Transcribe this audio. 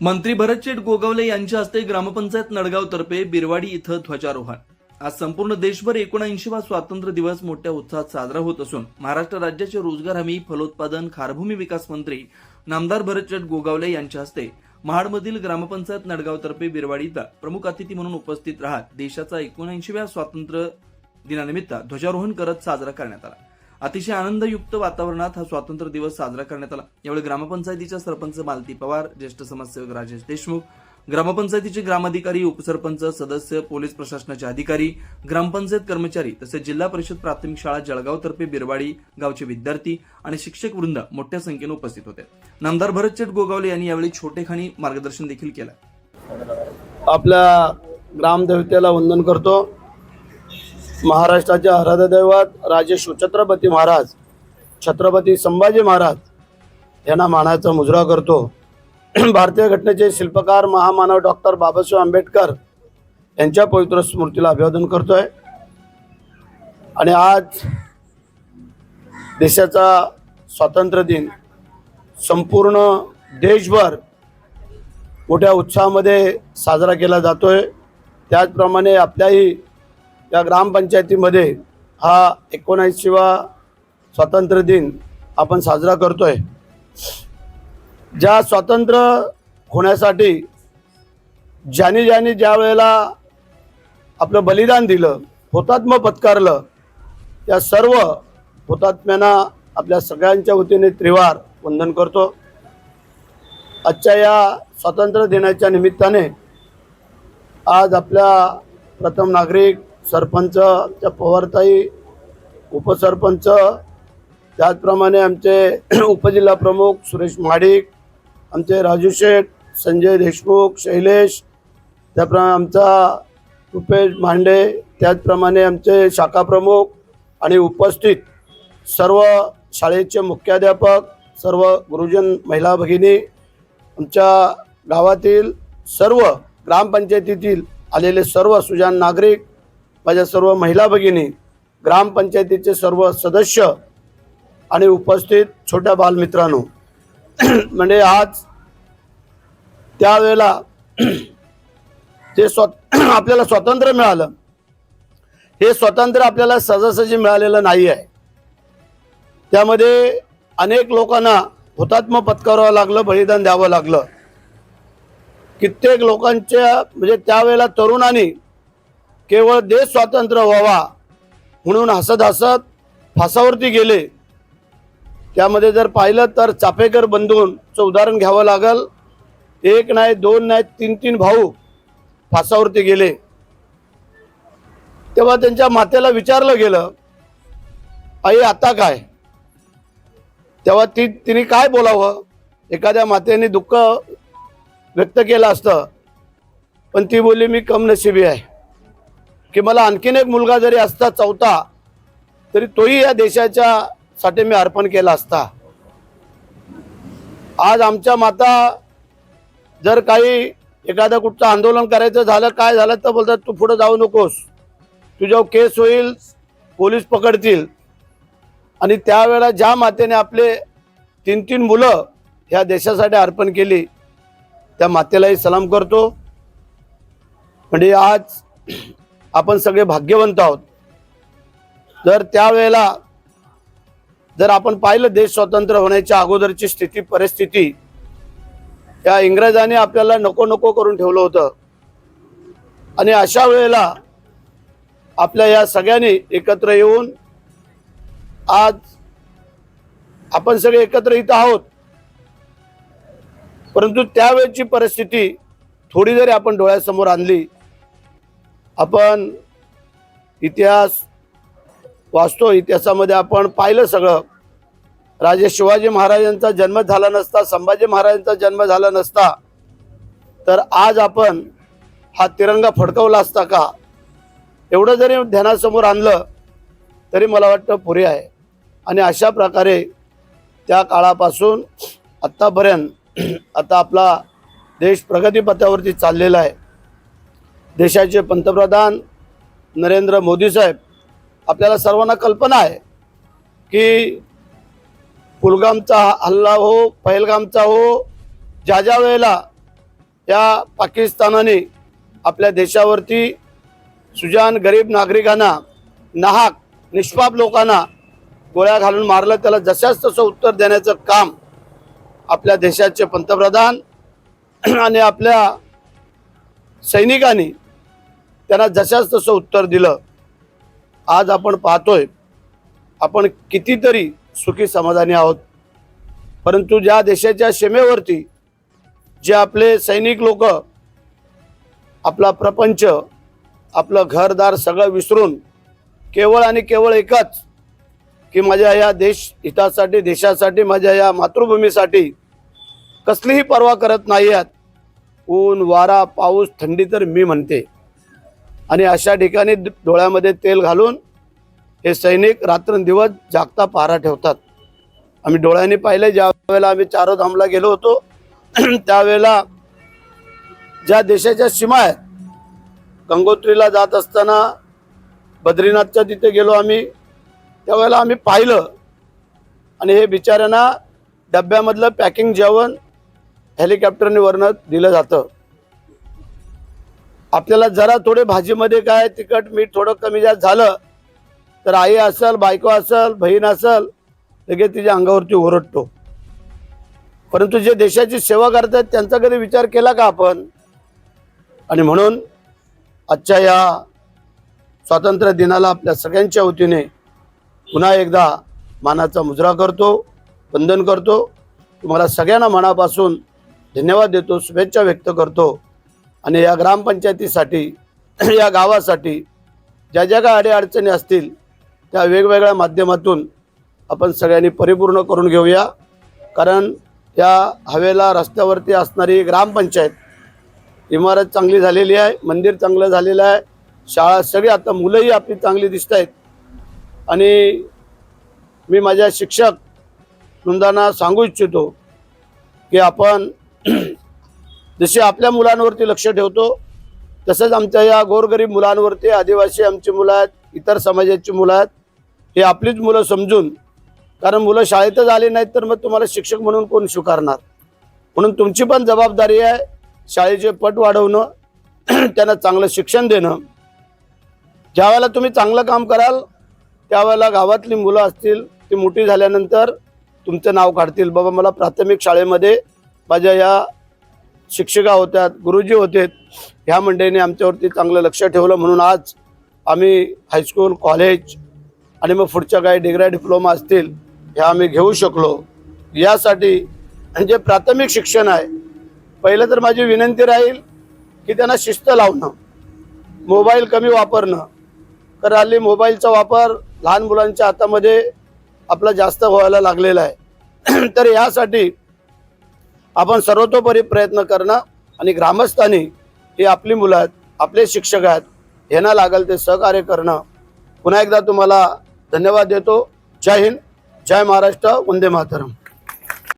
मंत्री भरतशेठ गोगावले यांच्या हस्ते ग्रामपंचायत नडगाव तर्फे बिरवाडी इथं ध्वजारोहण. आज संपूर्ण देशभर एकोणऐंशीवा स्वातंत्र्य दिवस मोठ्या उत्साहात साजरा होत असून महाराष्ट्र राज्याचे रोजगार हमी फलोत्पादन खारभूमी विकास मंत्री नामदार भरतशेठ गोगावले यांच्या हस्ते महाडमधील ग्रामपंचायत नडगाव तर्फे बिरवाडी इथं प्रमुख अतिथी म्हणून उपस्थित राहत देशाचा एकोणऐंशीव्या स्वातंत्र्य दिनानिमित्त ध्वजारोहण करत साजरा करण्यात आला. अतिशय आनंदयुक्त वातावरणात हा स्वातंत्र्य दिवस साजरा करण्यात आला. यावेळी ग्रामपंचायतीच्या सरपंच मालती पवार ज्येष्ठ समाजसेवक राजेश देशमुख ग्रामपंचायतीचे ग्रामाधिकारी उपसरपंच सदस्य पोलीस प्रशासनाचे अधिकारी ग्रामपंचायत कर्मचारी तसेच जिल्हा परिषद प्राथमिक शाळा जळगाव तर्फे बिरवाडी गावचे विद्यार्थी आणि शिक्षक वृंद मोठ्या संख्येने उपस्थित होते. नामदार भरतचेट गोगावले यांनी यावेळी छोटेखानी मार्गदर्शन देखील केलं. आपल्या ग्रामदेवतेला वंदन करतो. महाराष्ट्राच्या आराध्य राजेश राजे शिवछत्रपती महाराज छत्रपती संभाजी महाराज यांना मानाचा मुजरा करतो. भारतीय घटनेचे शिल्पकार महामानव डॉक्टर बाबासाहेब आंबेडकर यांच्या पवित्र स्मृतीला अभिवादन करतो आहे आणि आज देशाचा स्वातंत्र्य दिन संपूर्ण देशभर मोठ्या उत्साहामध्ये साजरा केला जातो आहे त्याचप्रमाणे आपल्याही या ग्रामपंचायतीमध्ये हा एकोणऐंशीवा स्वातंत्र्य दिन आपण साजरा करतोय. ज्या स्वातंत्र्य होण्यासाठी ज्यांनी ज्यांनी ज्या वेळेला आपलं बलिदान दिलं हुतात्म पत्कारलं त्या सर्व हुतात्म्यांना आपल्या सगळ्यांच्या वतीने त्रिवार वंदन करतो. आजच्या या स्वातंत्र्य दिनाच्या निमित्ताने आज आपल्या प्रथम नागरिक सरपंच त्या पवारताई उपसरपंच त्याचप्रमाणे आमचे उपजिल्हा प्रमुख सुरेश महाडिक आमचे राजू शेठ संजय देशमुख शैलेश त्याप्रमाणे आमचा रुपेश मांडे त्याचप्रमाणे आमचे शाखा प्रमुख आणि उपस्थित सर्व शाळेचे मुख्याध्यापक सर्व गुरुजन महिला भगिनी आमच्या गावातील सर्व ग्रामपंचायतीतील आलेले सर्व सुजान नागरिक माझ्या सर्व महिला भगिनी ग्रामपंचायतीचे सर्व सदस्य आणि उपस्थित छोट्या बालमित्रांनो म्हणजे आज त्यावेळेला जे स्वत आपल्याला स्वातंत्र्य मिळालं हे स्वातंत्र्य आपल्याला सहजासहजी मिळालेलं नाही आहे. त्यामध्ये अनेक लोकांना हुतात्म पत्करावं लागलं बलिदान द्यावं लागलं. कित्येक लोकांच्या म्हणजे त्यावेळेला तरुणांनी केवळ देश स्वातंत्र्य व्हावा म्हणून हसत हसत फासावरती गेले. त्यामध्ये जर पाहिलं तर चापेकर बंधूंचं उदाहरण घ्यावं लागल. एक नाही दोन नाही तीन तीन भाऊ फासावरती गेले. तेव्हा त्यांच्या मातेला विचारलं गेलं आई आता काय? तेव्हा ती तिने काय बोलावं? एखाद्या मातेने दुःख व्यक्त केलं असतं पण ती बोलली मी कमनशिबी आहे. की मला आणखीन एक मुलगा जरी असता चौथा तरी तोही या देशाच्या साठी मी अर्पण केला असता. आज आमच्या माता जर काही एखादं कुठचं आंदोलन करायचं झालं काय झालं तर बोलतात तू पुढं जाऊ नकोस. तुझ्यावर केस होईल पोलीस पकडतील. आणि त्यावेळेला ज्या मातेने आपले तीन तीन मुलं ह्या देशासाठी अर्पण केली त्या मातेलाही सलाम करतो. म्हणजे आज आपण सगळे भाग्यवंत आहोत. तर त्यावेळेला जर आपण पाहिलं देश स्वतंत्र होण्याच्या अगोदरची स्थिती परिस्थिती या इंग्रजांनी आपल्याला नको नको करून ठेवलं होतं. आणि अशा वेळेला आपल्या या सगळ्यांनी एकत्र येऊन आज आपण सगळे एकत्र इथं आहोत. परंतु त्यावेळेची परिस्थिती थोडी जरी आपण डोळ्यासमोर आणली आपण इतिहास वाचतो इतिहासामध्ये आपण पाहिलं सगळं. राजे शिवाजी महाराजांचा जन्म झाला नसता संभाजी महाराजांचा जन्म झाला नसता तर आज आपण हा तिरंगा फडकवला असता का? एवढं जरी ध्यानासमोर आणलं तरी मला वाटतं पुरे आहे. आणि अशा प्रकारे त्या काळापासून आत्तापर्यंत आता आपला देश प्रगतीपथावरती चाललेला आहे. देशाचे पंतप्रधान नरेंद्र मोदी साहेब आपल्याला सर्वांना कल्पना आहे की पुलगामचा हल्ला हो पहलगामचा हो ज्या ज्या वेळेला या पाकिस्तानाने आपल्या देशावरती सुजान गरीब नागरिकांना नाहक निष्पाप लोकांना गोळ्या घालून मारलं त्याला जशाच तसं उत्तर देण्याचं काम आपल्या देशाचे पंतप्रधान आणि आपल्या सैनिकांनी त्यांना जशाच तसं उत्तर दिलं. आज आपण पाहतोय आपण कितीतरी सुखी समाधानी आहोत. परंतु ज्या देशाच्या सीमेवरती जे आपले सैनिक लोक आपला प्रपंच आपलं घरदार सगळं विसरून केवळ आणि केवळ एकच की माझ्या या देश हितासाठी देशासाठी माझ्या या मातृभूमीसाठी कसलीही पर्वा करत नाही आहेत ऊन वारा पाऊस थंडी तर मी म्हणते. आणि अशा ठिकाणी डोळ्यामध्ये तेल घालून हे सैनिक रात्रंदिवस जागता पहारा ठेवतात. आम्ही डोळ्यांनी पाहिलं ज्या वेळेला आम्ही चारोधामला गेलो होतो त्यावेळेला ज्या देशाच्या सीमा आहेत गंगोत्रीला जात असताना बद्रीनाथच्या तिथे गेलो आम्ही. त्यावेळेला आम्ही पाहिलं आणि हे बिचाऱ्यांना डब्यामधलं पॅकिंग जेवण हेलिकॉप्टरने वरनं दिलं जातं. आपल्याला जरा थोडे भाजीमध्ये काय तिखट मीठ थोडं कमी जास्त झालं तर आई असल बायको असल बहीण असल लगेच तिच्या अंगावरती ओरडतो. परंतु जे देशाची सेवा करतात त्यांचा कधी विचार केला का आपण? आणि म्हणून आजच्या या स्वातंत्र्य दिनाला आपल्या सगळ्यांच्या वतीने पुन्हा एकदा मानाचा मुजरा करतो वंदन करतो. तुम्हाला सगळ्यांना मनापासून धन्यवाद देतो शुभेच्छा व्यक्त करतो. आणि या ग्रामपंचायतीसाठी या गावासाठी ज्या ज्या काय अडीअडचणी असतील त्या वेगवेगळ्या माध्यमातून आपण सगळ्यांनी परिपूर्ण करून घेऊया. कारण या हवेला रस्त्यावरती असणारी ग्रामपंचायत इमारत चांगली झालेली आहे मंदिर चांगलं झालेलं आहे शाळा सगळी आता मुलंही आपली चांगली दिसत आहेत. आणि मी माझ्या शिक्षक वृंदांना सांगू इच्छितो की आपण जशी आपल्या मुलांवरती लक्ष ठेवतो तसंच आमच्या या गोरगरीब मुलांवरती आदिवासी आमची मुलं आहेत इतर समाजाची मुलं आहेत हे आपलीच मुलं समजून कारण मुलं शाळेतच आली नाहीत तर मग तुम्हाला शिक्षक म्हणून कोण स्वीकारणार? म्हणून तुमची पण जबाबदारी आहे शाळेचे पट वाढवणं त्यांना चांगलं शिक्षण देणं. ज्यावेळेला तुम्ही चांगलं काम कराल त्यावेळेला गावातली मुलं असतील ती मोठी झाल्यानंतर तुमचं नाव काढतील. बाबा मला प्राथमिक शाळेमध्ये माझ्या या शिक्षिका होत्या गुरुजी होते ह्या मंडळीने आमच्यावरती चांगलं लक्ष ठेवलं. म्हणून आज आम्ही हायस्कूल कॉलेज आणि मग पुढच्या काही डिग्र्या डिप्लोमा असतील ह्या आम्ही घेऊ शकलो. यासाठी जे प्राथमिक शिक्षण आहे पहिलं तर माझी विनंती राहील की त्यांना शिस्त लावणं मोबाईल कमी वापरणं. कारण हल्ली मोबाईलचा वापर लहान मुलांच्या हातामध्ये आपला जास्त व्हायला लागलेला आहे. तर यासाठी आपण सर्वतोपरी प्रयत्न करणं आणि ग्रामस्थांनी ही आपली मुलं आहेत आपले शिक्षक आहेत ह्यांना लागेल ते सहकार्य करणं. पुन्हा एकदा तुम्हाला धन्यवाद देतो. जय हिंद जय महाराष्ट्र वंदे मातरम.